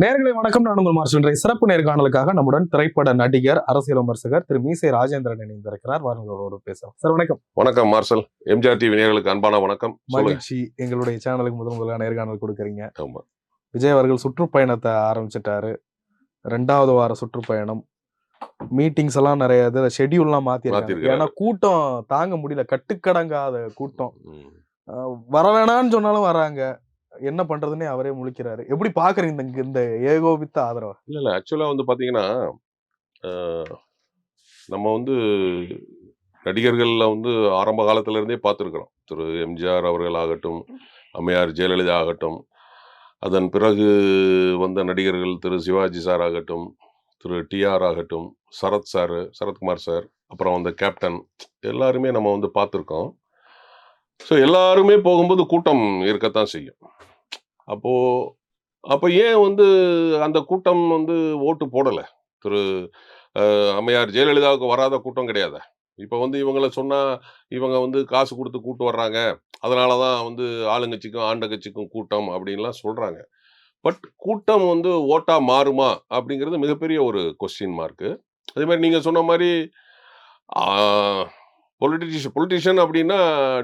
நேர்களை வணக்கம் நான் உங்கள் இன்றைய சிறப்பு நேர்காணலுக்காக நம்முடன் திரைப்பட நடிகர் அரசியல் விமர்சகர் திரு மீசை ராஜேந்திரன் இணைந்திருக்கிறார். வாருங்களோடு பேசலாம். சார் வணக்கம். வணக்கம் மார்ஷல் எம்ஜிஆர் டிவி நேயர்களுக்கு அன்பான வணக்கம். மகிழ்ச்சி. எங்களுடைய சேனலுக்கு முதல் முதலாக நேர்காணல் கொடுக்குறீங்க. ஆமா. விஜய் அவர்கள் சுற்றுப்பயணத்தை ஆரம்பிச்சிட்டாரு. ரெண்டாவது வார சுற்றுப்பயணம். மீட்டிங்ஸ் எல்லாம் நிறைய இது ஷெட்யூல்லாம் மாத்திருக்காங்க. ஏன்னா கூட்டம் தாங்க முடியல. கட்டுக்கடங்காத கூட்டம். ம். அஹ் வர வேணாம்னு சொன்னாலும் வராங்க. என்ன பண்றதுன்னே அவரே முழிக்கிறாரு. எப்படி பாக்குறீங்க இந்த இந்த ஏகோபித்த ஆதரவு? இல்ல இல்ல. ஆக்சுவலா வந்து பாத்தீங்கன்னா நம்ம வந்து நடிகர்கள்ல வந்து ஆரம்ப காலத்துல இருந்தே பார்த்துருக்குறோம். திரு. எம்ஜிஆர் அவர்கள் ஆகட்டும் அம்மையார் ஜெயலலிதா ஆகட்டும் அதன் பிறகு வந்த நடிகர்கள் திரு. சிவாஜி சார் ஆகட்டும் திரு. டிஆர் ஆகட்டும் சரத் சார் சரத்குமார் சார் அப்புறம் வந்து கேப்டன் எல்லாருமே நம்ம வந்து பார்த்துருக்கோம். ஸோ எல்லாருமே போகும்போது கூட்டம் இருக்கத்தான் செய்யும். அப்போது அப்போ ஏன் வந்து அந்த கூட்டம் வந்து ஓட்டு போடலை? திரு அம்மையார் ஜெயலலிதாவுக்கு வராத கூட்டம் கிடையாது? இப்போ வந்து இவங்கள சொன்னால் இவங்க வந்து காசு கொடுத்து கூட்டு வர்றாங்க. அதனால தான் வந்து ஆளுங்கட்சிக்கும் ஆண்ட கட்சிக்கும் கூட்டம் அப்படின்லாம் சொல்கிறாங்க பட் கூட்டம் வந்து ஓட்டாக மாறுமா? அப்படிங்கிறது மிகப்பெரிய ஒரு கொஸ்டின் மார்க்கு அதே மாதிரி நீங்கள் சொன்ன மாதிரி பொலிட்டிஷியன் பொலிட்டிஷியன் அப்படின்னா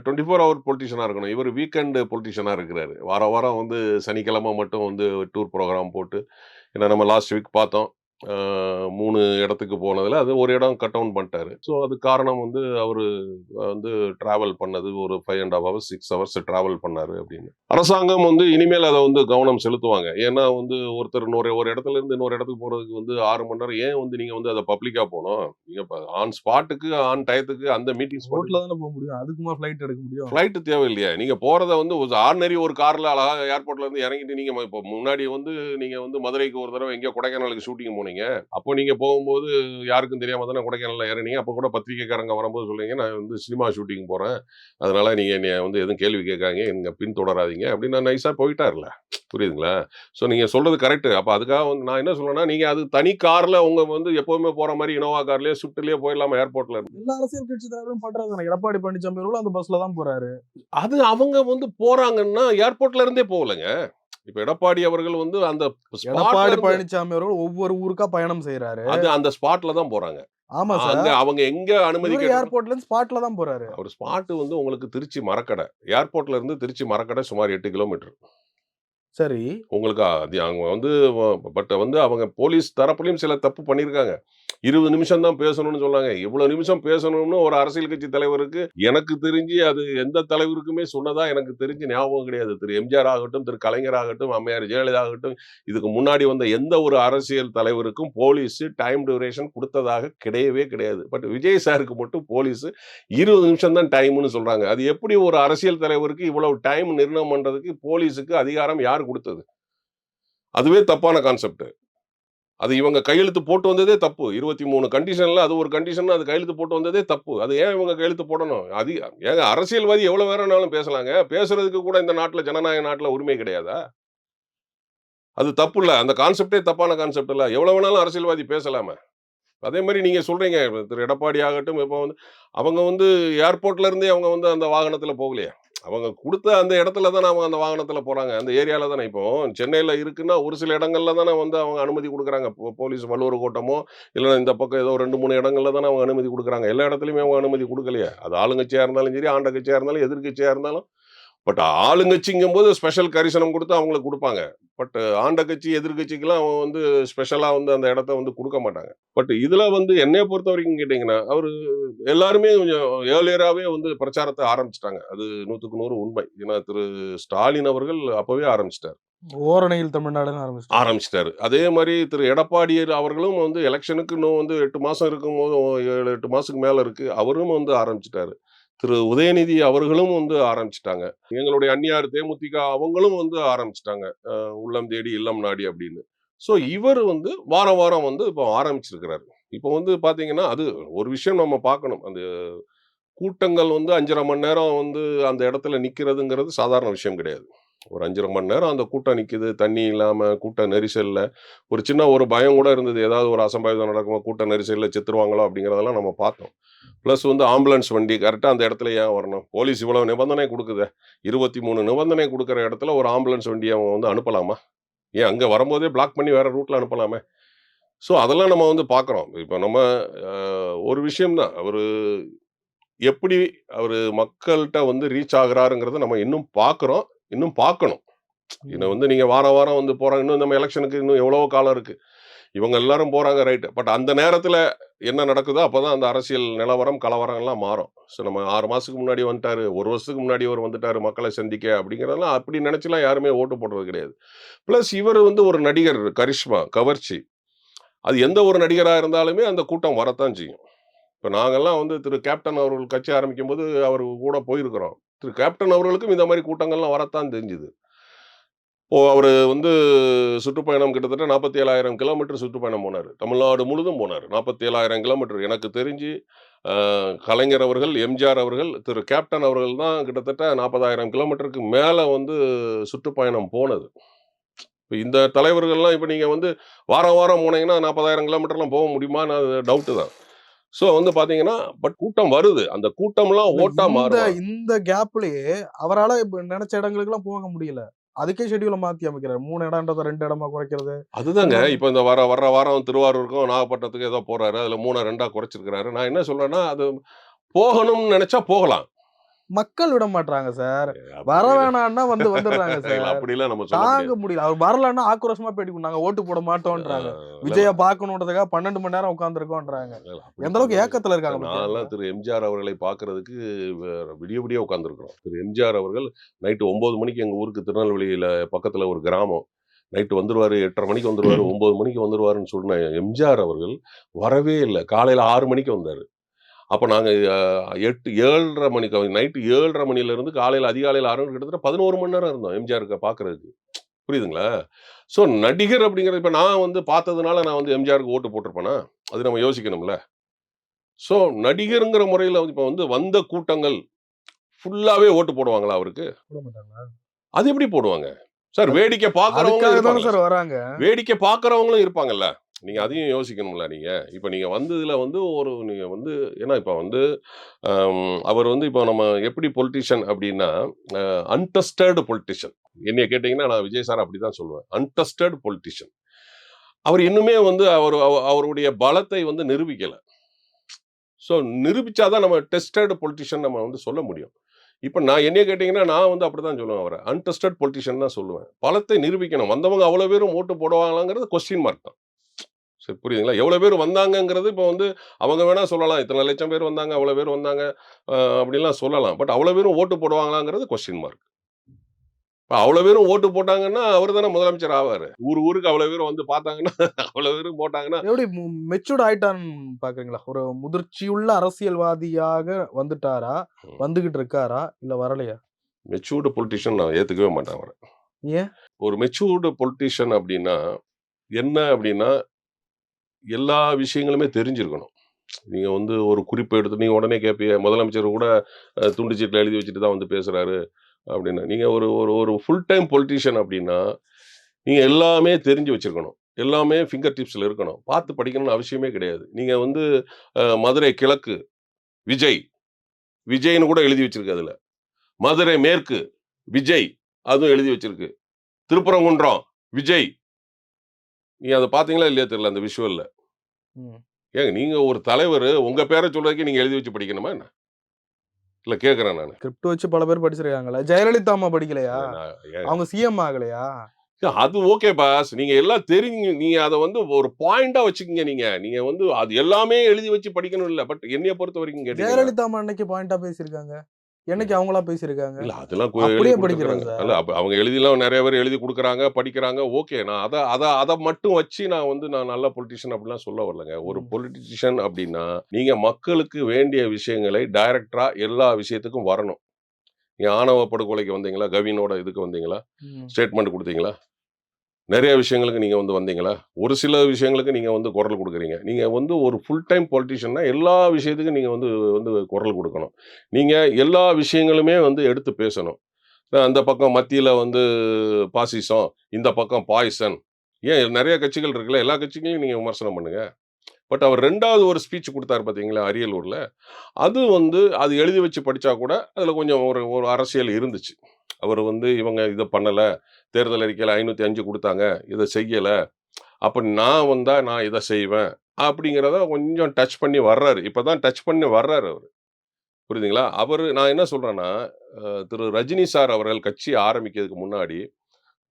டுவெண்ட்டி ஃபோர் ஹவர் பொலிட்டிஷியனாக இருக்கணும். இவர் வீக்கெண்டு பொலிட்டிஷியனாக இருக்கிறாரு. வார வாரம் வந்து சனிக்கிழமை மட்டும் வந்து டூர் ப்ரோக்ராம் போட்டு ஏன்னா நம்ம லாஸ்ட் வீக் பார்த்தோம். மூணு இடத்துக்கு போனதில் அது ஒரு இடம் கட் டவுன் பண்ணிட்டாரு. ஸோ அது காரணம் வந்து அவர் வந்து டிராவல் பண்ணது ஒரு five and half hours six hours travel பண்ணாரு அப்படின்னு. அரசாங்கம் வந்து இனிமேல் அதை வந்து கவனம் செலுத்துவாங்க. ஏன்னா வந்து ஒருத்தர் இன்னொரு ஒரு இடத்துல இருந்து இன்னொரு இடத்துக்கு போகிறதுக்கு வந்து ஆறு மணி நேரம் ஏன் வந்து நீங்கள் வந்து அதை பப்ளிக்காக போகணும்? நீங்கள் ஆன் ஸ்பாட்டுக்கு ஆன் டயத்துக்கு அந்த மீட்டிங் ஸ்பாட் ரோட்ல தானே போக முடியும்? அதுக்குமா ஃபிளைட் எடுக்க முடியும்? ஃப்ளைட்டு தேவையில்லையா. நீங்க போறத வந்து ஒரு ஆர்டினரி ஒரு கார்ல அழகா ஏர்போர்ட்ல இருந்து இறங்கிட்டு நீங்க ம- இப்போ முன்னாடி வந்து நீங்க வந்து மதுரைக்கு ஒரு தடவை எங்கேயோ கொடைக்கானலுக்கு ஷூட்டிங் போனீங்க. அப்போ நீங்க போகும்போது யாருக்கும் தெரியாம தானே கொடைக்கானல்ல இறங்கினீங்க. அப்போ கூட பத்திரிக்கைக்காரங்க வரும்போது சொல்லுவீங்க நான் வந்து சினிமா ஷூட்டிங் போறேன். அதனால நீங்க என்னைய வந்து எதுவும் கேள்வி கேட்காங்க நீங்க பின்தொடராதீங்க. அப்படின்னு நான் நைஸா போயிட்டார்ல புரியுதுங்களா? ஸோ நீங்க சொல்றது கரெக்ட். அப்போ அதுக்காக வந்து நான் என்ன சொல்றேன்னா நீங்க அது தனி கார்ல உங்க வந்து எப்பவுமே போற மாதிரி இனோவா கார்லயே ஸ்விஃப்ட்லயே போயிடலாமா ஏர்போர்ட்ல எல்லா அரசியல் கட்சி தலைவரும் பண்றாங்க எடப்பாடி பழனிசாமி அவர்களும் அந்த பஸ்ல தான் போறாரு. அது அவங்க வந்து போறாங்கன்னா ஏர்போர்ட்ல இருந்தே போகலங்க. இப்ப எடப்பாடி அவர்கள் வந்து அந்த எடப்பாடி பழனிசாமி அவர்கள் ஒவ்வொரு ஊருக்கா பயணம் செய்யறாரு அது அந்த ஸ்பாட்ல தான் போறாங்க. ஆமா சார். அங்க அவங்க எங்க அனுமதி ஏர்போர்ட்ல இருந்து ஸ்பாட்ல தான் போறாரு. அவர் ஸ்பாட் வந்து உங்களுக்கு திருச்சி மரக்கடை. ஏர்போர்ட்ல இருந்து திருச்சி மரக்கடை சுமார் எட்டு கிலோமீட்டர். சரி. உங்களுக்கு அது அவங்க வந்து பட் வந்து அவங்க போலீஸ் தரப்புலையும் சில தப்பு பண்ணியிருக்காங்க. இருபது நிமிஷம் தான் பேசணும்னு சொன்னாங்க. இவ்வளவு நிமிஷம் பேசணும்னு ஒரு அரசியல் கட்சி தலைவருக்கு எனக்கு தெரிஞ்சு அது எந்த தலைவருக்குமே சொன்னதா எனக்கு தெரிஞ்சு ஞாபகம் கிடையாது. திரு. எம்ஜிஆர் ஆகட்டும் திரு. கலைஞர் ஆகட்டும் அம்மையார் ஜெயலலிதா ஆகட்டும் இதுக்கு முன்னாடி வந்த எந்த ஒரு அரசியல் தலைவருக்கும் போலீஸ் டைம் டியூரேஷன் கொடுத்ததாக கிடையவே கிடையாது. பட் விஜய் சாருக்கு மட்டும் போலீஸ் இருபது நிமிஷம் தான் டைம்னு சொல்றாங்க. அது எப்படி ஒரு அரசியல் தலைவருக்கு இவ்வளவு டைம் நிர்ணயம் பண்றதுக்கு போலீஸுக்கு அதிகாரம் யார் கொடுத்தது? அதுவே தப்பான கான்செப்ட் அது இவங்க கையெழுத்து போட்டு வந்ததே தப்பு. இருபத்தி மூணு கண்டிஷன்ல அது ஒரு கண்டிஷன் அது கையெழுத்து போட்டு வந்ததே தப்பு. அது ஏன் இவங்க கையெழுத்து போடணும்? அது ஏங்க அரசியல்வாதி எவ்வளவு வேறனாலும் பேசலாங்க. பேசுறதுக்கு கூட இந்த நாட்டுல ஜனநாயக நாட்டுல உரிமை கிடையாதா? அது தப்பு இல்ல. அந்த கான்செப்டே தப்பான கான்செப்ட் இல்ல. எவ்வளவு வேணாலும் அரசியல்வாதி பேசலாமே. அதே மாதிரி நீங்க சொல்றீங்க திரு எடப்பாடி ஆகட்டும் இப்போ வந்து அவங்க வந்து ஏர்போர்ட்ல இருந்தே அவங்க வந்து அந்த வாகனத்துல போகலையே? அவங்க கொடுத்த அந்த இடத்துல தான் அவங்க அந்த வாகனத்தில் போகிறாங்க அந்த ஏரியாவில் தானே இப்போ? சென்னையில் இருக்குன்னா ஒரு சில இடங்கள்ல தானே வந்து அவங்க அனுமதி கொடுக்குறாங்க. போலீஸ் வள்ளுவர் கோட்டமோ இல்லைன்னா இந்த பக்கம் ஏதோ ரெண்டு மூணு இடங்கள்ல தானே அவங்க அனுமதி கொடுக்குறாங்க. எல்லா இடத்துலையுமே அவங்க அனுமதி கொடுக்கலையே. அது ஆளுங்கட்சியாக இருந்தாலும் சரி ஆண்ட கட்சியாக இருந்தாலும் எதிர்கட்சியாக இருந்தாலும் பட் ஆளுங்கட்சிங்கும் போது ஸ்பெஷல் கரிசனம் கொடுத்து அவங்களுக்கு கொடுப்பாங்க. பட் ஆண்ட கட்சி எதிர்கட்சிக்கெல்லாம் அவங்க வந்து ஸ்பெஷலாக வந்து அந்த இடத்த வந்து கொடுக்க மாட்டாங்க. பட் இதுல வந்து என்னைய பொறுத்த வரைக்கும் கேட்டிங்கன்னா அவர் எல்லாருமே கொஞ்சம் ஏர்லியராகவே வந்து பிரச்சாரத்தை ஆரம்பிச்சிட்டாங்க. அது நூற்றுக்கு நூறு உண்மை. ஏன்னா திரு ஸ்டாலின் அவர்கள் அப்பவே ஆரம்பிச்சிட்டார். ஓரணையில் தமிழ்நாடுன்னு ஆரம்பிச்சு ஆரம்பிச்சிட்டாரு. அதே மாதிரி திரு எடப்பாடி அவர்களும் வந்து எலெக்ஷனுக்கு இன்னும் வந்து எட்டு மாசம் இருக்கும் போது ஏழு எட்டு மாசத்துக்கு மேல இருக்கு. அவரும் வந்து ஆரம்பிச்சிட்டாரு. திரு உதயநிதி அவர்களும் வந்து ஆரம்பிச்சிட்டாங்க. எங்களுடைய அந்நியார் தேமுதிக அவங்களும் வந்து ஆரம்பிச்சிட்டாங்க. உள்ளம் தேடி இல்லம் நாடி அப்படின்னு. ஸோ இவர் வந்து வாரம் வாரம் வந்து இப்போ ஆரம்பிச்சிருக்கிறாரு. இப்போ வந்து பார்த்தீங்கன்னா அது ஒரு விஷயம் நம்ம பார்க்கணும் அந்த கூட்டங்கள் வந்து அஞ்சரை மணி நேரம் வந்து அந்த இடத்துல நிற்கிறதுங்கிறது சாதாரண விஷயம் கிடையாது. ஒரு அஞ்சரை மணி நேரம் அந்த கூட்டம் நிற்கிது தண்ணி இல்லாமல் கூட்ட நெரிசல்ல. ஒரு சின்ன ஒரு பயம் கூட இருந்தது. ஏதாவது ஒரு அசம்பாவிதம் நடக்குமா கூட்ட நெரிசலில் செத்துருவாங்களோ அப்படிங்கிறதெல்லாம் நம்ம பார்த்தோம். ப்ளஸ் வந்து ஆம்புலன்ஸ் வண்டி கரெக்டாக அந்த இடத்துல ஏன் வரணும்? போலீஸ் இவ்வளோ நிபந்தனை கொடுக்குது. இருபத்தி மூணு நிபந்தனை கொடுக்குற இடத்துல ஒரு ஆம்புலன்ஸ் வண்டியை அவங்க வந்து அனுப்பலாமா? ஏன் அங்கே வரும்போதே பிளாக் பண்ணி வேறு ரூட்டில் அனுப்பலாமே? ஸோ அதெல்லாம் நம்ம வந்து பார்க்குறோம். இப்போ நம்ம ஒரு விஷயம்தான். அவர் எப்படி அவர் மக்கள்கிட்ட வந்து ரீச் ஆகுறாருங்கிறத நம்ம இன்னும் பார்க்குறோம். இன்னும் பார்க்கணும். இன்னும் வந்து நீங்க வாரம் வாரம் வந்து போறாங்க. இன்னும் நம்ம எலெக்ஷனுக்கு இன்னும் எவ்வளவோ காலம் இருக்கு? இவங்க எல்லாரும் போறாங்க ரைட் பட் அந்த நேரத்துல என்ன நடக்குதோ அப்பதான் அந்த அரசியல் நிலவரம் கலவரம் எல்லாம் மாறும். ஸோ நம்ம ஆறு மாசத்துக்கு முன்னாடி வந்துட்டாரு ஒரு வருஷத்துக்கு முன்னாடி அவர் வந்துட்டாரு மக்களை சந்திக்க அப்படிங்கிறதெல்லாம் அப்படி நினைச்சுலாம் யாருமே ஓட்டு போடுறது கிடையாது. ப்ளஸ் இவர் வந்து ஒரு நடிகர் கரிஷ்மா கவர்ச்சி. அது எந்த ஒரு நடிகரா இருந்தாலுமே அந்த கூட்டம் வரத்தான் செய்யும். இப்போ நாங்கெல்லாம் வந்து திரு கேப்டன் அவர்கள் கட்சி ஆரம்பிக்கும் போது அவர் கூட போயிருக்கிறோம். திரு கேப்டன் அவர்களுக்கும் இந்த மாதிரி கூட்டங்கள்லாம் வரத்தான் தெரிஞ்சுது. ஓ அவர் வந்து சுற்றுப்பயணம் கிட்டத்தட்ட நாற்பத்தி ஏழாயிரம் கிலோமீட்டர் சுற்றுப்பயணம் போனார். தமிழ்நாடு முழுதும் போனார். நாற்பத்தி ஏழாயிரம் கிலோமீட்டர். எனக்கு தெரிஞ்சு கலைஞர் அவர்கள் எம்ஜிஆர் அவர்கள் திரு கேப்டன் அவர்கள் தான் கிட்டத்தட்ட நாற்பதாயிரம் கிலோமீட்டருக்கு மேலே வந்து சுற்றுப்பயணம் போனது. இப்போ இந்த தலைவர்கள்லாம் இப்போ நீங்கள் வந்து வாரம் வாரம் போனீங்கன்னா நாற்பதாயிரம் கிலோமீட்டர்லாம் போக முடியுமான்னு அது டவுட்டு தான். ஸோ வந்து பார்த்தீங்கன்னா பட் கூட்டம் வருது. அந்த கூட்டம்லாம் ஓட்டா மாறும்? இந்த கேப்லயே அவரால இப்ப நினைச்ச இடங்களுக்கு எல்லாம் போக முடியல. அதுக்கே ஷெட்யூல மாத்தி அமைக்கிறாரு. மூணு இடம்ன்றத ரெண்டு இடமா குறைக்கிறது. அதுதாங்க. இப்போ இந்த வர வர்ற வாரம் திருவாரூருக்கும் நாகப்பட்டினத்துக்கு ஏதோ போறாரு. அதுல மூணா ரெண்டா குறைச்சிருக்கிறாரு. நான் என்ன சொல்றேன்னா அது போகணும்னு நினைச்சா போகலாம். மக்கள் விட மாட்டாங்க சார். அப்படி வர. வேணாம்னா வந்து வந்துடுறாங்க சார். அப்படிலாம் நம்ம தாங்க முடியல. அவர் வரலன்னா ஆக்ரோஷமா பேட்டி நாங்க ஓட்டு போட மாட்டோம்ன்றாங்க விஜய பாக்கணுன்றதுக்காக பன்னெண்டு மணி நேரம் உட்காந்துருக்கோன்றாங்க அப்படி எந்த அளவுக்கு ஏக்கத்துல இருக்காங்க நான்லாம்? திரு எம்ஜிஆர் அவர்களை பார்க்கறதுக்கு வே- விடிய விடிய உட்காந்துருக்கிறோம் திரு எம்ஜிஆர் அவர்கள் நைட்டு ஒன்பது மணிக்கு எங்க ஊருக்கு திருநெல்வேலியில பக்கத்துல ஒரு கிராமம். நைட்டு வந்துருவாரு எட்டரை மணிக்கு வந்துருவாரு ஒன்பது மணிக்கு வந்துருவாருன்னு சொன்ன எம்ஜிஆர் அவர்கள் வரவே இல்லை. காலையில ஆறு மணிக்கு வந்தாரு. அப்போ நாங்கள் எட்டு ஏழரை மணிக்கு நைட்டு ஏழரை மணில இருந்து காலையில் அதிகாலையில் ஆறு மணி கிட்டத்தட்ட பதினோரு மணி நேரம் இருந்தோம் எம்ஜிஆருக்கு பார்க்கறதுக்கு புரியுதுங்களா? ஸோ நடிகர் அப்படிங்கிறது இப்போ நான் வந்து பார்த்ததுனால நான் வந்து எம்ஜிஆருக்கு ஓட்டு போட்டிருப்பேனா? அது நம்ம யோசிக்கணும்ல. ஸோ நடிகருங்கிற முறையில் இப்போ வந்து வந்த கூட்டங்கள் ஃபுல்லாகவே ஓட்டு போடுவாங்களா அவருக்கு? அது எப்படி போடுவாங்க? சார் வேடிக்கை பார்க்குறவங்க வேடிக்கை பார்க்குறவங்களும் இருப்பாங்கல்ல. நீங்கள் அதையும் யோசிக்கணும்ல நீங்கள் இப்போ நீங்கள் வந்ததில் வந்து ஒரு நீங்கள் வந்து ஏன்னா இப்போ வந்து அவர் வந்து இப்போ நம்ம எப்படி பொலிட்டிஷியன் அப்படின்னா அன்டஸ்டர்டு பொலிட்டிஷியன் என்னைய கேட்டிங்கன்னா நான் விஜய் சார் அப்படி தான் சொல்லுவேன். அன்டஸ்டர்டு பொலிட்டிஷியன் அவர் இன்னுமே வந்து அவர் அவருடைய பலத்தை வந்து நிரூபிக்கலை. ஸோ நிரூபித்தாதான் நம்ம டெஸ்டர்டு பொலிட்டிஷியன் நம்ம வந்து சொல்ல முடியும். இப்போ நான் என்ன கேட்டிங்கன்னா நான் வந்து அப்படி தான் சொல்லுவேன் அவரை. அன்டெஸ்டட் பொலிட்டிஷியன் தான் சொல்லுவேன். பலத்தை நிரூபிக்கணும். வந்தவங்க அவ்வளோ பேரும் ஓட்டு போடுவாங்களாங்கிறது கொஸ்டின் மார்க் தான். சரி புரியுதுங்களா? எவ்வளோ பேர் வந்தாங்கங்கிறது இப்போ வந்து அவங்க வேணா சொல்லலாம். இத்தனை லட்சம் பேர் வந்தாங்க அவ்வளோ பேர் வந்தாங்க அஹ், அப்படிலாம் சொல்லலாம். பட் அவ்வளோ பேரும் ஓட்டு போடுவாங்களாங்கிறது கொஸ்டின் மார்க் இப்போ அவ்வளோ பேரும் ஓட்டு போட்டாங்கன்னா அவர் தானே முதலமைச்சர் ஆவார். ஊர் ஊருக்கு அவ்வளோ பேரும் வந்து பார்த்தாங்கன்னா அவ்வளோ பேரும் போட்டாங்கன்னா எப்படி மெச்சூர்ட் ஆயிட்டான்னு பாக்குறீங்களா ஒரு முதிர்ச்சியுள்ள அரசியல்வாதியாக வந்துட்டாரா. வந்துகிட்டு இருக்காரா? இல்ல வரலையா? மெச்சூர்டு பொலிட்டிஷியன் நான் ஏற்றுக்கவே மாட்டேன் அவரை. ஏன்? ஒரு மெச்சூர்டு பொலிட்டிஷியன் அப்படின்னா என்ன அப்படின்னா எல்லா விஷயங்களுமே தெரிஞ்சிருக்கணும். நீங்கள் வந்து ஒரு குறிப்பை எடுத்து நீங்கள் உடனே கேட்பீங்க முதலமைச்சர் கூட துண்டு சீட்டில் எழுதி வச்சுட்டு தான் வந்து பேசுகிறாரு அப்படின்னு. நீங்கள் ஒரு ஒரு ஒரு ஃபுல் டைம் பொலிட்டீஷியன் அப்படின்னா நீங்கள் எல்லாமே தெரிஞ்சு வச்சுருக்கணும். எல்லாமே ஃபிங்கர் டிப்ஸில் இருக்கணும். பார்த்து படிக்கணும்னு அவசியமே கிடையாது. நீங்கள் வந்து மதுரை கிழக்கு விஜய். விஜய்னு கூட எழுதி வச்சிருக்கு அதில். மதுரை மேற்கு விஜய். அதுவும் எழுதி வச்சிருக்கு. திருப்பரங்குன்றம் விஜய். நீங்க அதை பாத்தீங்களா இல்லையா தெரியல அந்த விஷுவல்ல. ஏங்க நீங்க ஒரு தலைவர் உங்க பேரை சொல்றதுக்கு நீங்க எழுதி வச்சு படிக்கணுமா என்ன? இல்ல கேக்குறேன் நான். ஸ்கிரிப்ட் வச்சு பல பேர் படிச்சிருக்காங்கல்ல. ஜெயலலிதா அம்மா படிக்கலையா? அவங்க சிஎம் ஆகலையா? அது ஓகே பாஸ் நீங்க எல்லாம் தெரிஞ்சு நீங்க அதை வந்து ஒரு பாயிண்டா வச்சுக்கீங்க நீங்க. நீங்க வந்து அது எல்லாமே எழுதி வச்சு படிக்கணும் இல்ல. பட் என்னைய பொறுத்த வரைக்கும் ஜெயலலிதா அம்மா அன்னைக்கு பாயிண்டா பேசியிருக்காங்க. என்னைக்கு அவங்களா பேசியிருக்காங்க? இல்ல அதெல்லாம் அப்படியே. அல்ல அப்ப அவங்க எழுதிலாம் நிறைய பேர் எழுதி கொடுக்குறாங்க படிக்கிறாங்க ஓகே. நான் அதை அதை அதை மட்டும் வச்சு நான் வந்து நான் நல்ல பொலிட்டிஷியன் அப்படிலாம் சொல்ல வரலங்க. ஒரு. பொலிட்டிஷியன் அப்படின்னா நீங்க மக்களுக்கு வேண்டிய விஷயங்களை டைரக்டரா எல்லா விஷயத்துக்கும் வரணும். நீங்க ஆணவ படுகொலைக்கு வந்தீங்களா? கவினோட இதுக்கு வந்தீங்களா. ஸ்டேட்மெண்ட் கொடுத்தீங்களா? நிறைய விஷயங்களுக்கு நீங்கள் வந்து வந்தீங்களா? ஒரு சில விஷயங்களுக்கு நீங்கள் வந்து குரல் கொடுக்குறீங்க. நீங்கள் வந்து ஒரு ஃபுல் டைம் பொலிட்டிஷியன்னா எல்லா விஷயத்துக்கும் நீங்கள் வந்து வந்து குரல் கொடுக்கணும். நீங்கள் எல்லா விஷயங்களுமே வந்து எடுத்து பேசணும். அந்த பக்கம் மத்தியில் வந்து பாசிசம் இந்த பக்கம் பாய்சன். ஏன் நிறைய கட்சிகள் இருக்குல்ல எல்லா கட்சிகளையும் நீங்கள் விமர்சனம் பண்ணுங்கள் பட் அவர் ரெண்டாவது ஒரு ஸ்பீச் கொடுத்தாரு பார்த்தீங்களா அரியலூரில். அது வந்து அது எழுதி வச்சு படித்தா கூட அதில் கொஞ்சம் ஒரு ஒரு அரசியல் இருந்துச்சு. அவர் வந்து இவங்க இதை பண்ணலை தேர்தல் அறிக்கையில் ஐநூற்றி அஞ்சு கொடுத்தாங்க இதை செய்யலை. அப்போ நான் வந்தால் நான் இதை செய்வேன் அப்படிங்கிறத கொஞ்சம் டச் பண்ணி வர்றாரு. இப்போ தான் டச் பண்ணி வர்றாரு அவர். புரியுதுங்களா? அவர் நான் என்ன சொல்கிறேன்னா திரு ரஜினி சார் அவர்கள் கட்சி ஆரம்பிக்கிறதுக்கு முன்னாடி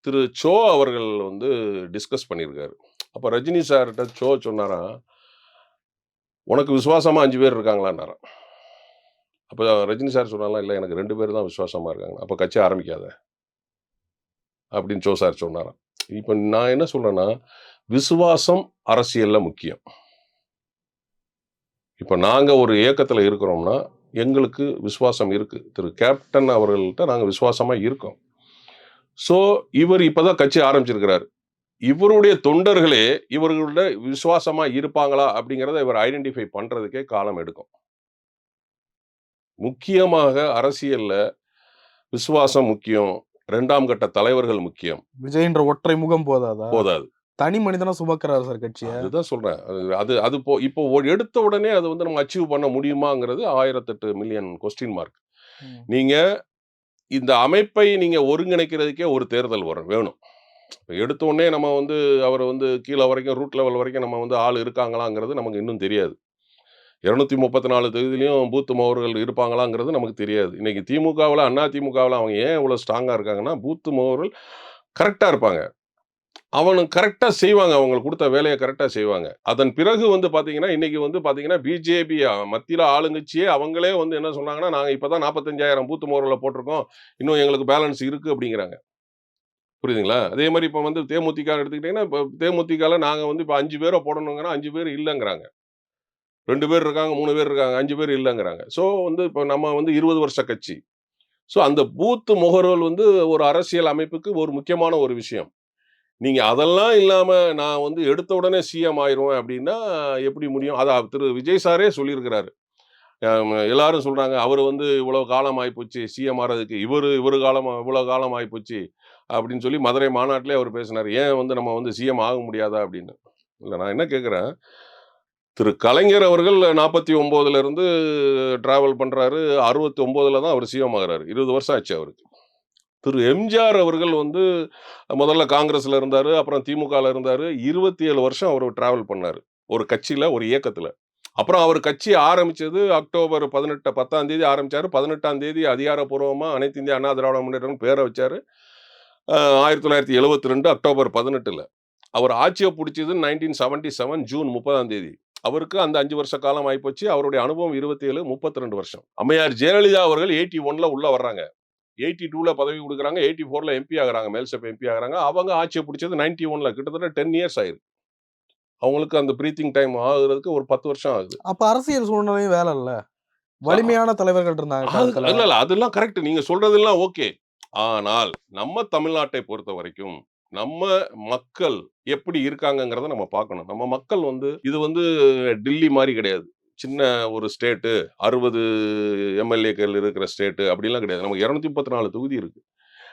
திரு சோ அவர்கள் வந்து டிஸ்கஸ் பண்ணியிருக்காரு. அப்போ ரஜினி சார்கிட்ட சோ சொன்னாரா உனக்கு விசுவாசமாக அஞ்சு பேர் இருக்காங்களான்னாரான் அப்போ ரஜினி சார் சொன்னாலாம் இல்லை எனக்கு ரெண்டு பேர் தான் விசுவாசமாக இருக்காங்க. அப்போ கட்சி ஆரம்பிக்காத. அப்படின்னு ஜோ சார் சொன்னாராம். இப்போ நான் என்ன சொல்றேன்னா விசுவாசம் அரசியலில் முக்கியம். இப்போ நாங்கள் ஒரு இயக்கத்தில் இருக்கிறோம்னா எங்களுக்கு விசுவாசம் இருக்கு. திரு. கேப்டன் அவர்கள்ட்ட நாங்கள் விசுவாசமாக இருக்கோம். ஸோ இவர் இப்பதான் கட்சி ஆரம்பிச்சிருக்கிறார். இவருடைய தொண்டர்களே இவர்களோட விசுவாசமா இருப்பாங்களா அப்படிங்கிறத இவர் ஐடென்டிஃபை பண்றதுக்கே காலம் எடுக்கும். முக்கியமாக அரசியல்ல விசுவாசம் முக்கியம். இரண்டாம் கட்ட தலைவர்கள் முக்கியம். விஜய்ன்ற ஒற்றை முகம் போதாதா? போதாது. தனி மனிதனா சுமக்கிறாரு சார் கட்சியை? அதுதான் சொல்றேன். அது அது இப்போ ஒரு- எடுத்த உடனே அது வந்து நம்ம அச்சீவ் பண்ண முடியுமாங்கிறது ஆயிரத்தெட்டு மில்லியன் கொஸ்டின் மார்க். நீங்க இந்த அமைப்பை நீங்க ஒருங்கிணைக்கிறதுக்கே ஒரு தேர்தல் வரும் வேணும். இப்ப எடுத்த உடனே நம்ம வந்து அவர் வந்து கீழே வரைக்கும் ரூட் லெவல் வரைக்கும் நம்ம வந்து ஆள் இருக்காங்களாங்கிறது நமக்கு இன்னும் தெரியாது. இரநூத்தி முப்பத்தி நாலு தொகுதியிலையும் பூத் முகவர்கள் இருப்பாங்களாங்கிறது நமக்கு தெரியாது. இன்றைக்கி திமுகவில் அண்ணா திமுகவில் அவங்க ஏன் இவ்வளோ ஸ்ட்ராங்காக இருக்காங்கன்னா பூத்து முகவர்கள் கரெக்டாக இருப்பாங்க. அவனுக்கு கரெக்டாக செய்வாங்க. அவங்களுக்கு கொடுத்த வேலையை கரெக்டாக செய்வாங்க. அதன் பிறகு வந்து பார்த்தீங்கன்னா இன்றைக்கி வந்து பார்த்தீங்கன்னா பிஜேபி மத்தியில் ஆளுங்கட்சியே அவங்களே வந்து என்ன சொன்னாங்கன்னா நாங்கள் இப்போ தான் நாற்பத்தஞ்சாயிரம் பூத்து முகரில் போட்டிருக்கோம். இன்னும் எங்களுக்கு பேலன்ஸ் இருக்குது அப்படிங்கிறாங்க. புரியுதுங்களா? அதே மாதிரி இப்போ வந்து தேமுதிக எடுத்துக்கிட்டிங்கன்னா இப்போ தேமுதிகவில் நாங்கள் வந்து இப்போ அஞ்சு பேரை போடணுங்கன்னா அஞ்சு பேர் இல்லைங்கிறாங்க. ரெண்டு பேர் இருக்காங்க மூணு பேர் இருக்காங்க அஞ்சு பேர் இல்லைங்கிறாங்க. ஸோ வந்து இப்போ நம்ம வந்து இருபது வருஷ கட்சி. ஸோ அந்த பூத்து முகர்வல் வந்து ஒரு அரசியல் அமைப்புக்கு ஒரு முக்கியமான ஒரு விஷயம். நீங்கள் அதெல்லாம் இல்லாமல் நான் வந்து எடுத்த உடனே சிஎம் ஆயிடுவேன் அப்படின்னா எப்படி முடியும்? அதை திரு விஜய் சாரே சொல்லியிருக்கிறாரு. எல்லாரும் சொல்கிறாங்க அவர் வந்து இவ்வளோ காலம் ஆயிப்போச்சு சிஎம் ஆகிறதுக்கு இவர் இவர் காலம் இவ்வளோ காலம் ஆயிப்போச்சு அப்படின்னு சொல்லி மதுரை மாநாட்டிலே அவர் பேசினார். ஏன் வந்து நம்ம வந்து சிஎம் ஆக முடியாதா அப்படின்னு? இல்லை நான் என்ன கேட்குறேன் திரு கலைஞர் அவர்கள் நாற்பத்தி ஒம்போதுல இருந்து டிராவல் பண்றாரு. அறுபத்தி ஒம்போதுல தான் அவர் சிஎம் ஆகிறாரு. இருபது வருஷம் ஆச்சு அவருக்கு. திரு எம்ஜிஆர் அவர்கள் வந்து முதல்ல காங்கிரஸ்ல இருந்தாரு அப்புறம் திமுகல இருந்தாரு. இருபத்தி ஏழு வருஷம் அவர் டிராவல் பண்ணாரு. ஒரு கட்சியில ஒரு இயக்கத்துல. அப்புறம் அவர் கட்சி ஆரம்பிச்சது அக்டோபர் பதினெட்டு பத்தாம் தேதி ஆரம்பிச்சாரு. பதினெட்டாம் தேதி அதிகாரப்பூர்வமாக அனைத்து இந்திய அண்ணா திராவிட முன்னேற்றம் பேரை வச்சாரு. ஆயிரத்தி தொள்ளாயிரத்தி எழுபத்தி ரெண்டு அக்டோபர் பதினெட்டுல. அவர் ஆட்சியை பிடிச்சது நைன்டீன் செவன்டி செவன் ஜூன் முப்பதாம் தேதி. அவருக்கு அந்த அஞ்சு வருஷ காலம் ஆயிப்போச்சு. அவருடைய அனுபவம் இருபத்தி ஏழு முப்பத்தி ரெண்டு வருஷம். அம்மையார் ஜெயலலிதா அவர்கள் எயிட்டி ஒன்ல உள்ள வர்றாங்க. எயிட்டி டூல பதவி கொடுக்குறாங்க. எயிட்டி ஃபோர்ல எம்பி ஆகுறாங்க. மேல்சப் எம்பி ஆகுறாங்க. அவங்க ஆட்சியை பிடிச்சது நைன்டி ஒன்ல கிட்டத்தட்ட டென் இயர்ஸ் ஆயிருக்கு. அவங்களுக்கு அந்த ப்ரீத்திங் டைம் ஆகுறதுக்கு ஒரு பத்து வருஷம் ஆகுது. அப்ப அரசியல் சூழ்நிலையும் வேலை இல்ல. வலிமையான தலைவர்கள் இருந்தாங்க இல்ல அதெல்லாம் கரெக்ட் நீங்க சொல்றதெல்லாம் ஓகே ஆனால் நம்ம தமிழ்நாட்டை பொறுத்த வரைக்கும் நம்ம மக்கள் எப்படி இருக்காங்கங்கிறத நம்ம பார்க்கணும். நம்ம மக்கள் வந்து இது வந்து டில்லி மாதிரி கிடையாது. சின்ன ஒரு ஸ்டேட்டு அறுபது எம்எல்ஏக்கள் இருக்கிற ஸ்டேட்டு அப்படிலாம் கிடையாது. நமக்கு இரநூத்தி முப்பத்தி நாலு தொகுதி இருக்கு.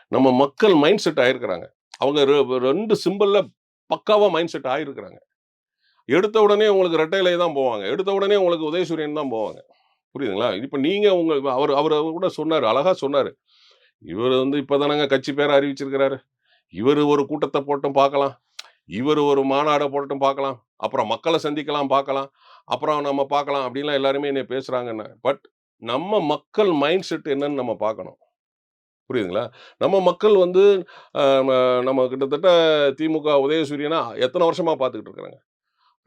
நம்ம மக்கள் மைண்ட் செட் ஆயிருக்கிறாங்க. அவங்க ரெ- ரெண்டு சிம்பிளில் பக்காவாக மைண்ட் செட் ஆயிருக்கிறாங்க. எடுத்த உடனே உங்களுக்கு ரெட்டையிலே தான் போவாங்க. எடுத்த உடனே உங்களுக்கு உதயசூரியன் தான் போவாங்க. புரியுதுங்களா? இப்போ நீங்கள் உங்கள் அவர் அவர் கூட சொன்னார் அழகாக சொன்னார். இவர் வந்து இப்போ தானங்க கட்சி பேரை அறிவிச்சிருக்கிறாரு. இவர் ஒரு கூட்டத்தை போட்டும் பார்க்கலாம் இவர் ஒரு மாநாடை போட்டும் பார்க்கலாம் அப்புறம் மக்களை சந்திக்கலாம் பார்க்கலாம் அப்புறம் நம்ம பார்க்கலாம் அப்படின்லாம் எல்லாருமே என்னை பேசுகிறாங்கன்னு பட் நம்ம மக்கள் மைண்ட் செட் என்னன்னு நம்ம பார்க்கணும் புரியுதுங்களா? நம்ம மக்கள் வந்து நம்ம கிட்டத்தட்ட திமுக உதயசூரியனா எத்தனை வருஷமாக பார்த்துக்கிட்டு இருக்கிறாங்க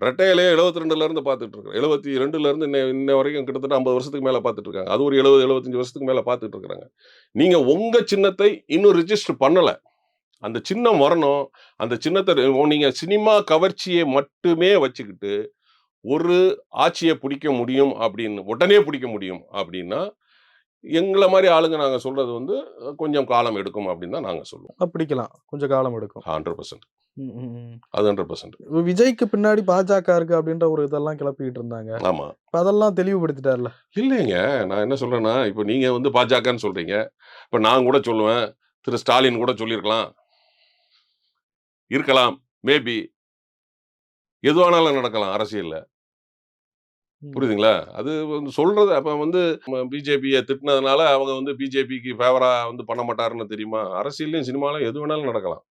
ரெட்டையிலே எழுபத்தி ரெண்டுலேருந்து பார்த்துட்டு இருக்கோம் எழுபத்தி ரெண்டுலேருந்து இன்ன இன்ன வரைக்கும் கிட்டத்தட்ட ஐம்பது வருஷத்துக்கு மேலே பார்த்துட்டு இருக்காங்க. அது ஒரு எழுபது எழுபத்தஞ்சு வருஷத்துக்கு மேலே பார்த்துட்டு இருக்கிறாங்க. நீங்கள் உங்கள் சின்னத்தை இன்னும் ரிஜிஸ்டர் பண்ணலை. அந்த சின்னம் வரணும். அந்த சின்னத்தை ரெ- நீங்க சினிமா கவர்ச்சியை மட்டுமே வச்சுக்கிட்டு ஒரு ஆட்சியை பிடிக்க முடியும் அப்படின்னு உடனே பிடிக்க முடியும் அப்படின்னா எங்களை மாதிரி ஆளுங்க நாங்க சொல்றது வந்து கொஞ்சம் காலம் எடுக்கும் அப்படின்னு தான் நாங்க சொல்லுவோம். பிடிக்கலாம். கொஞ்சம் காலம் எடுக்கும். Hundred percent. அது ஹண்ட்ரட் பர்சன்ட். விஜய்க்கு பின்னாடி பாஜக இருக்கு அப்படின்ற ஒரு இதெல்லாம் கிளப்பிக்கிட்டு இருந்தாங்க. ஆமா. இப்ப அதெல்லாம் தெளிவுபடுத்திட்டார்ல? இல்லைங்க. நான் என்ன சொல்றேன்னா இப்போ நீங்க வந்து பாஜகன்னு சொல்றீங்க. இப்போ நான் கூட சொல்லுவேன். திரு ஸ்டாலின் கூட சொல்லியிருக்கலாம். இருக்கலாம். மேபி எதுவானாலும் நடக்கலாம் அரசியல்ல. புரியுதுங்களா? அது வந்து சொல்றது அப்ப வந்து பிஜேபியை திட்டினதுனால அவங்க வந்து பிஜேபிக்கு ஃபேவரா வந்து பண்ண மாட்டாருன்னு தெரியுமா? அரசியலையும் சினிமாலும் எது வேணாலும் நடக்கலாம்.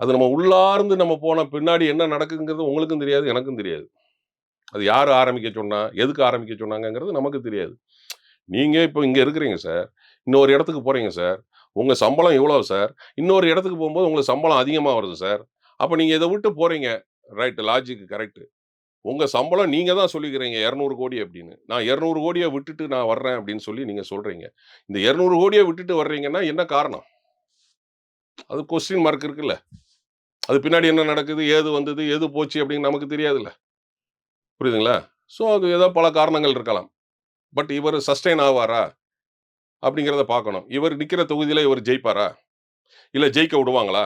அது நம்ம உள்ளார்ந்து நம்ம போன பின்னாடி என்ன நடக்குங்கிறது உங்களுக்கும் தெரியாது எனக்கும் தெரியாது. அது யார் ஆரம்பிக்க சொன்னா எதுக்கு ஆரம்பிக்க சொன்னாங்கங்கிறது நமக்கு தெரியாது. நீங்க இப்போ இங்க இருக்கிறீங்க சார். இன்னொரு இடத்துக்கு போறீங்க சார். உங்கள் சம்பளம் இவ்வளோ சார் இன்னொரு இடத்துக்கு போகும்போது உங்களுக்கு சம்பளம் அதிகமாக வருது சார் அப்போ நீங்கள் இதை விட்டு போகிறீங்க ரைட்டு லாஜிக்கு கரெக்ட் உங்கள் சம்பளம் நீங்கள் தான் சொல்லிக்கிறீங்க இரநூறு கோடி அப்படின்னு. நான் இரநூறு கோடியை விட்டுட்டு நான் வர்றேன் அப்படின்னு சொல்லி நீங்கள் சொல்கிறீங்க இந்த இரநூறு கோடியை விட்டுட்டு வர்றீங்கன்னா என்ன காரணம்? அது கொஸ்டின் மார்க் இருக்குல்ல. அது பின்னாடி என்ன நடக்குது? ஏது வந்தது? எது போச்சு அப்படின்னு நமக்கு தெரியாதுல்ல. புரியுதுங்களா? ஸோ அது ஏதோ பல காரணங்கள் இருக்கலாம். பட் இவர் சஸ்டெயின் ஆவாரா? அப்படிங்கிறத பார்க்கணும். இவர் நிற்கிற தொகுதியில் இவர் ஜெயிப்பாரா? இல்லை ஜெயிக்க விடுவாங்களா?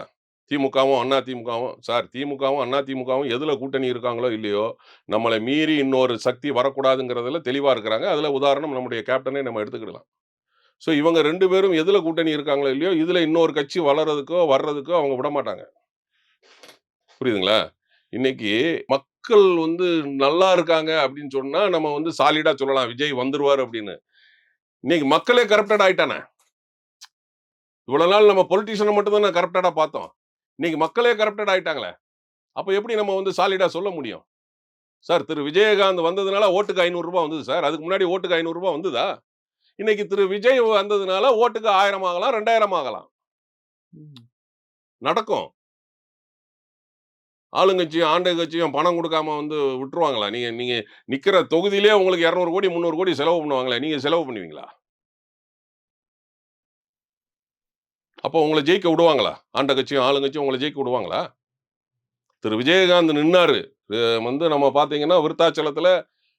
திமுகவும் அண்ணா திமுகவும் சார் திமுகவும் அண்ணா திமுகவும் எதில் கூட்டணி இருக்காங்களோ இல்லையோ நம்மளை மீறி இன்னொரு சக்தி வரக்கூடாதுங்கிறதுல தெளிவாக இருக்கிறாங்க. அதில் உதாரணம் நம்முடைய கேப்டனே நம்ம எடுத்துக்கிடலாம். ஸோ இவங்க ரெண்டு பேரும் எதில் கூட்டணி இருக்காங்களோ இல்லையோ இதில் இன்னொரு கட்சி வளர்றதுக்கோ வர்றதுக்கோ அவங்க விட மாட்டாங்க. புரியுதுங்களா? இன்னைக்கு மக்கள் வந்து நல்லா இருக்காங்க அப்படின்னு சொன்னால் நம்ம வந்து சாலிடாக சொல்லலாம். விஜய் வந்துருவார் அப்படின்னு. இன்னைக்கு மக்களே கரப்டட் ஆயிட்டானே. இவ்வளவு நாள் நம்ம பொலிட்டிஷியனை மட்டும் தான் கரப்டடா பார்த்தோம். இன்னைக்கு மக்களே கரப்டட் ஆயிட்டாங்களே. அப்ப எப்படி நம்ம வந்து சாலிடா சொல்ல முடியும்? சார் திரு விஜயகாந்த் வந்ததுனால ஓட்டுக்கு ஐநூறு ரூபாய் வந்தது சார் அதுக்கு முன்னாடி ஓட்டுக்கு ஐநூறு ரூபாய் வந்ததா? இன்னைக்கு திரு விஜய் வந்ததுனால ஓட்டுக்கு ஆயிரம் ஆகலாம் ரெண்டாயிரம் ஆகலாம். நடக்கும். ஆளுங்கட்சியும் ஆண்ட கட்சியும் பணம் கொடுக்காம வந்து விட்டுருவாங்களா? நீங்கள் நீங்கள் நிற்கிற தொகுதியிலே உங்களுக்கு இரநூறு கோடி முந்நூறு கோடி செலவு பண்ணுவாங்களே நீங்கள் செலவு பண்ணுவீங்களா? அப்போ உங்களை ஜெயிக்க விடுவாங்களா? ஆண்ட கட்சியும் ஆளுங்கட்சியும் உங்களை ஜெயிக்க விடுவாங்களா? திரு. விஜயகாந்த் நின்னாரு. வந்து நம்ம பார்த்தீங்கன்னா விருத்தாச்சலத்தில்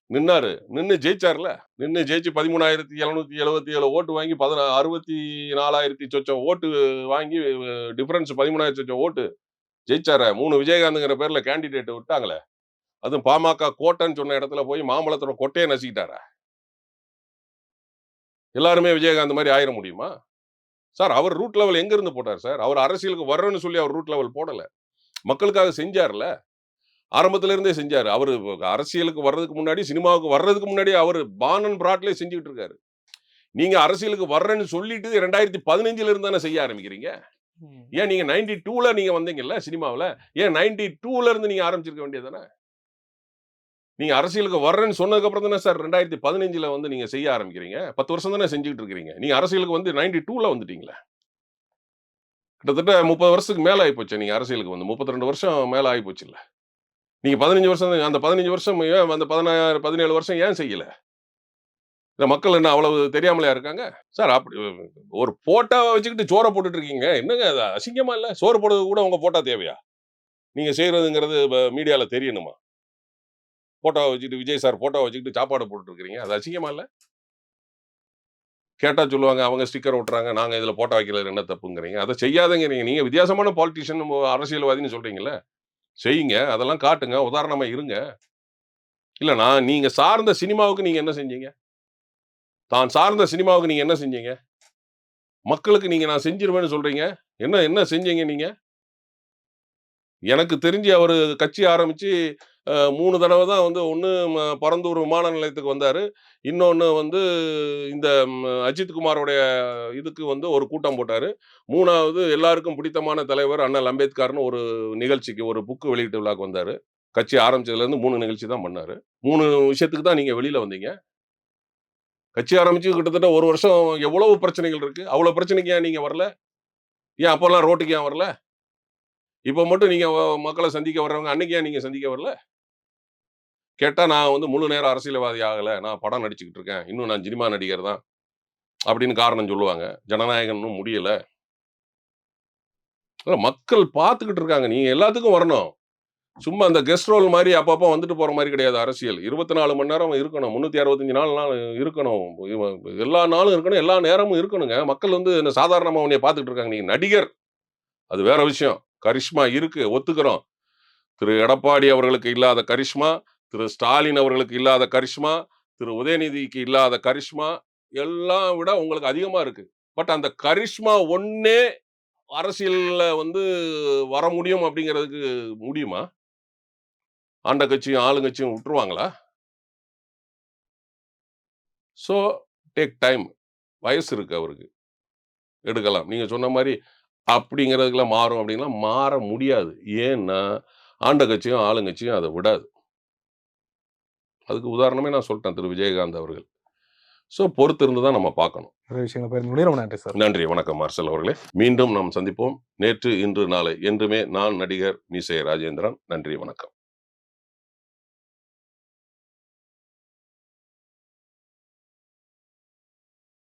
நின்னாரு. நின்று ஜெயிச்சார்ல. நின்று ஜெயிச்சு பதிமூணாயிரத்தி எழுநூத்தி எழுபத்தி ஏழு ஓட்டு வாங்கி பதினா அறுபத்தி நாலாயிரத்தி சொச்சம் ஓட்டு வாங்கி டிஃபரன்ஸ் பதிமூணாயிரத்தி சொச்சம் ஓட்டு ஜெயிச்சார? மூணு விஜயகாந்துங்கிற பேர்ல கேண்டிடேட் விட்டாங்களே. அதுவும் பாமக கோட்டைன்னு சொன்ன இடத்துல போய் மாம்பழத்தோட கொட்டையை நசிக்கிட்டாரா? எல்லாருமே விஜயகாந்த் மாதிரி ஆயிர முடியுமா? சார் அவர் ரூட் லெவல் எங்க இருந்து போட்டார் சார்? அவர் அரசியலுக்கு வர்றேன்னு சொல்லி அவர் ரூட் லெவல் போடல. மக்களுக்காக செஞ்சார்ல? ஆரம்பத்துல இருந்தே செஞ்சாரு. அவர் அரசியலுக்கு வர்றதுக்கு முன்னாடி சினிமாவுக்கு வர்றதுக்கு முன்னாடி அவர் பானன் பிராட்லேயே செஞ்சுக்கிட்டு இருக்காரு. நீங்க அரசியலுக்கு வர்றேன்னு சொல்லிட்டு ரெண்டாயிரத்தி பதினஞ்சுல இருந்து தானே செய்ய ஆரம்பிக்கிறீங்க? ஏன் நீங்க நைன்டி டூல நீங்க வந்தீங்கல்ல சினிமாவில்? ஏன் நைன்டி டூல இருந்து நீங்க ஆரம்பிச்சிருக்க வேண்டியதானே நீங்க அரசியலுக்கு வர்றேன்னு சொன்னதுக்கு அப்புறம் தானே சார் ரெண்டாயிரத்தி பதினஞ்சுல வந்து நீங்க செய்ய ஆரம்பிக்கிறீங்க? பத்து வருஷம் தானே செஞ்சுக்கிட்டு இருக்கிறீங்க. நீங்க அரசியலுக்கு வந்து நைன்டி டூல வந்துட்டீங்களே? கிட்டத்தட்ட முப்பது வருஷத்துக்கு மேல ஆயிப்போச்சு நீங்க அரசியலுக்கு வந்து. முப்பத்தி ரெண்டு வருஷம் மேல ஆகிப்போச்சு இல்லை. நீங்க பதினஞ்சு வருஷம் அந்த பதினஞ்சு வருஷம் ஏன் அந்த பதினாறு பதினேழு வருஷம் ஏன் செய்யல? இந்த மக்கள் என்ன அவ்வளவு தெரியாமலையா இருக்காங்க? சார் அப்படி ஒரு போட்டாவை வச்சுக்கிட்டு சோறை போட்டுட்டு இருக்கீங்க என்னங்க அது? அசிங்கமா இல்லை? சோறு போடுறது கூட உங்க போட்டா தேவையா? நீங்க செய்யறதுங்கிறது மீடியாவில் தெரியணுமா? போட்டோவை வச்சுக்கிட்டு விஜய் சார் போட்டோவை வச்சுக்கிட்டு சாப்பாடு போட்டுட்டு இருக்கிறீங்க அது அசிங்கமா இல்லை? கேட்டால் சொல்லுவாங்க அவங்க ஸ்டிக்கர் ஓட்டுறாங்க நாங்கள் இதில் போட்டோ வைக்கல என்ன தப்புங்கிறீங்க? அதை செய்யாதங்கிறீங்க நீங்கள் வித்தியாசமான பாலிட்டிஷியன் அரசியல்வாதின்னு சொல்கிறீங்கள செய்யுங்க. அதெல்லாம் காட்டுங்க. உதாரணமாக இருங்க. இல்லை நான் நீங்கள் சார்ந்த சினிமாவுக்கு நீங்கள் என்ன செஞ்சீங்க? தான் சார்ந்த சினிமாவுக்கு நீங்கள் என்ன செஞ்சீங்க? மக்களுக்கு நீங்கள் நான் செஞ்சிருவேன்னு சொல்கிறீங்க என்ன என்ன செஞ்சீங்க நீங்கள் எனக்கு தெரிஞ்சு அவர் கட்சி ஆரம்பித்து மூணு தடவை தான் வந்து ஒன்று பரந்தூர் விமான நிலையத்துக்கு வந்தார். இன்னொன்று வந்து இந்த அஜித் குமாரோடைய இதுக்கு வந்து ஒரு கூட்டம் போட்டார். மூணாவது எல்லாருக்கும் பிடித்தமான தலைவர் அண்ணல் அம்பேத்கர்னு ஒரு நிகழ்ச்சிக்கு ஒரு புக்கு வெளியீட்டு விழாக்கு வந்தார். கட்சி ஆரம்பிச்சதுலேருந்து மூணு நிகழ்ச்சி தான் பண்ணார். மூணு விஷயத்துக்கு தான் நீங்கள் வெளியில் வந்தீங்க. கட்சி ஆரம்பிச்சு கிட்டத்தட்ட ஒரு வருஷம் எவ்வளவு பிரச்சனைகள் இருக்கு? அவ்வளோ பிரச்சனைக்கு ஏன் நீங்க வரல? ஏன் அப்போல்லாம் ரோட்டுக்கு ஏன் வரல? இப்போ மட்டும் நீங்க மக்களை சந்திக்க வர்றவங்க அன்னைக்கு ஏன் நீங்க சந்திக்க வரல? கேட்டால் நான் வந்து முழு நேரம் அரசியல்வாதி ஆகலை. நான் படம் நடிச்சுக்கிட்டு இருக்கேன். இன்னும் நான் சினிமா நடிகர் தான் அப்படின்னு காரணம் சொல்லுவாங்க. ஜனநாயகம்னு முடியலை. அதான் மக்கள் பார்த்துக்கிட்டு இருக்காங்க. நீங்கள் எல்லாத்துக்கும் வரணும். சும்மா அந்த கெஸ்ட் ரோல் மாதிரி அப்பப்போ வந்துட்டு போற மாதிரி கிடையாது அரசியல். இருபத்தி நாலு மணி நேரம் இருக்கணும். முந்நூற்றி அறுபத்தஞ்சு நாள் நாள் இருக்கணும் எல்லா நாளும் இருக்கணும். எல்லா நேரமும் இருக்கணுங்க. மக்கள் வந்து என்ன சாதாரணமாக உன்னை பார்த்துட்டு இருக்காங்க. நீங்கள் நடிகர். அது வேற விஷயம். கரிஷ்மா இருக்கு. ஒத்துக்கிறோம். திரு எடப்பாடி அவர்களுக்கு இல்லாத கரிஷ்மா திரு ஸ்டாலின் அவர்களுக்கு இல்லாத கரிஷ்மா திரு உதயநிதிக்கு இல்லாத கரிஷ்மா எல்லாம் விட உங்களுக்கு அதிகமா இருக்கு. பட் அந்த கரிஷ்மா ஒன்னே அரசியல்ல வந்து வர முடியும் அப்படிங்கிறதுக்கு முடியுமா? ஆண்ட கட்சியும் ஆளுங்கட்சியும் விட்டுருவாங்களா? ஸோ டேக் டைம் வயசு இருக்கு அவருக்கு. எடுக்கலாம். நீங்க சொன்ன மாதிரி அப்படிங்கிறதுக்கெல்லாம் மாறும் அப்படின்லாம் மாற முடியாது. ஏன்னா ஆண்ட கட்சியும் ஆளுங்கட்சியும் அதை விடாது. அதுக்கு உதாரணமே நான் சொல்லிட்டேன் திரு. விஜயகாந்த் அவர்கள். ஸோ பொறுத்து இருந்து தான் நம்ம பார்க்கணும். நன்றி சார். நன்றி. வணக்கம் மார்சல் அவர்களே. மீண்டும் நாம் சந்திப்போம். நேற்று இன்று நாளை என்றுமே நான் நடிகர் மீசை ராஜேந்திரன். நன்றி வணக்கம்.